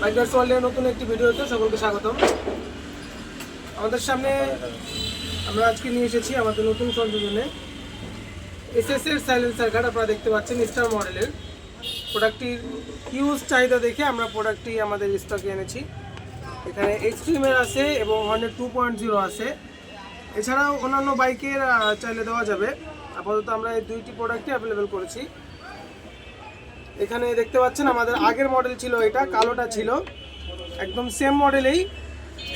Bikers ওয়ার্ল্ডের নতুন একটি ভিডিওতে সকলকে স্বাগতম। আমাদের সামনে আমরা আজকে নিয়ে এসেছি আমাদের নতুন সংযোজনে এসএস এর সাইলেন্সার গার্ড আপনারা দেখতে পাচ্ছেন স্টার মডেলের প্রোডাক্টটির ইউজ চাহিদা দেখে আমরা প্রোডাক্টটি আমাদের স্টকে এনেছি। এখানে এক্সট্রিমের আছে এবং হর্নের টু পয়েন্ট জিরো আছে। এছাড়াও অন্যান্য বাইকের চাইলে দেওয়া যাবে। আপাতত আমরা এই দুইটি প্রোডাক্টই অ্যাভেলেবেল করেছি। এখানে দেখতে পাচ্ছেন আমাদের আগের মডেল ছিল এটা, কালোটা ছিল। একদম সেম মডেলেই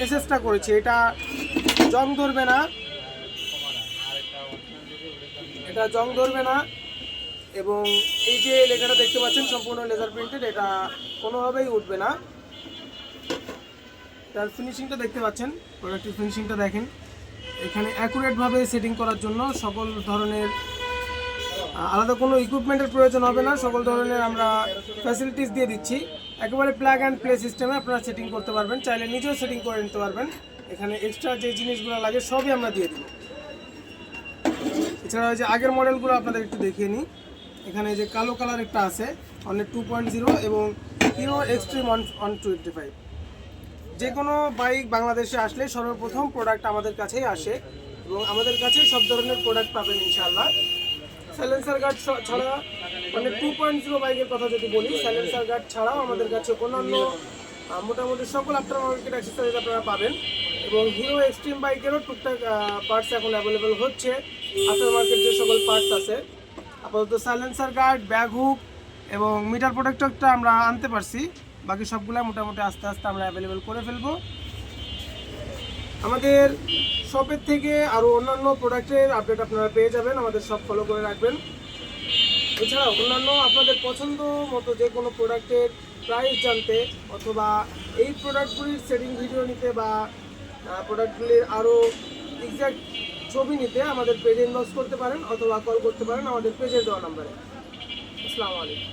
এসএসটা করেছি। এটা জং ধরবে না। এটা জং ধরবে না। এবং এই যে লেখাটা দেখতে পাচ্ছেন, সম্পূর্ণ লেজার প্রিন্টেড এটা কোনোভাবেই উঠবে না। তার ফিনিশিংটা দেখতে পাচ্ছেন প্রোডাক্টের ফিনিশিংটা দেখেন। এখানে অ্যাকুরেটভাবে সেটিং করার জন্য সকল ধরনের আলাদা কোনো ইকুইপমেন্টের প্রয়োজন হবে না, সকল ধরনের আমরা ফ্যাসিলিটিস দিয়ে দিচ্ছি। একেবারে প্লাগ অ্যান্ড প্লে সিস্টেমে আপনারা সেটিং করতে পারবেন, চাইলে নিজেও সেটিং করে নিতে পারবেন। এখানে এক্সট্রা যে জিনিসগুলো লাগে সবই আমরা দিয়ে দিব। এছাড়া যে আগের মডেলগুলো আপনাদের একটু দেখিয়ে নিই। এখানে যে কালো কালার একটা আছে অনেক টু পয়েন্ট জিরো এবং Hero Xtreme one one twenty five যে কোনো বাইক বাংলাদেশে আসলে সর্বপ্রথম প্রোডাক্ট আমাদের কাছেই আসে এবং আমাদের কাছেই সব ধরনের প্রোডাক্ট পাবেন ইনশাআল্লাহ। সাইলেন্সার গার্ড ছাড়া মানে টু পয়েন্ট জিরো বাইকের কথা যদি বলি, সাইলেন্সার গার্ড ছাড়াও আমাদের কাছে অন্যান্য মোটামুটি সকল আফটার মার্কেট অ্যাক্সেসরিজ আপনারা পাবেন। এবং হিরো এক্সট্রিম বাইকেরও টুকটাক পার্টস এখন অ্যাভেলেবেল হচ্ছে। আফটার মার্কেট যে সকল পার্টস আছে, আপাতত সাইলেন্সার গার্ড ব্যাগ হুক এবং মিটার প্রোটেক্টরটা আমরা আনতে পারছি। বাকি সবগুলা মোটামুটি আস্তে আস্তে আমরা অ্যাভেলেবেল করে ফেলব। আমাদের শপের থেকে আরও অন্যান্য প্রোডাক্টের আপডেট আপনারা পেয়ে যাবেন। আমাদের সব ফলো করে রাখবেন। এছাড়াও অন্যান্য আপনাদের পছন্দ মতো যে কোনো প্রোডাক্টের প্রাইস জানতে অথবা এই প্রোডাক্টগুলির সেটিং ভিডিও নিতে বা প্রোডাক্টগুলির আরও এক্সাক্ট ছবি নিতে আমাদের পেজে ইনবক্স করতে পারেন অথবা কল করতে পারেন আমাদের পেজে দেওয়া নাম্বারে আসসালামু আলাইকুম।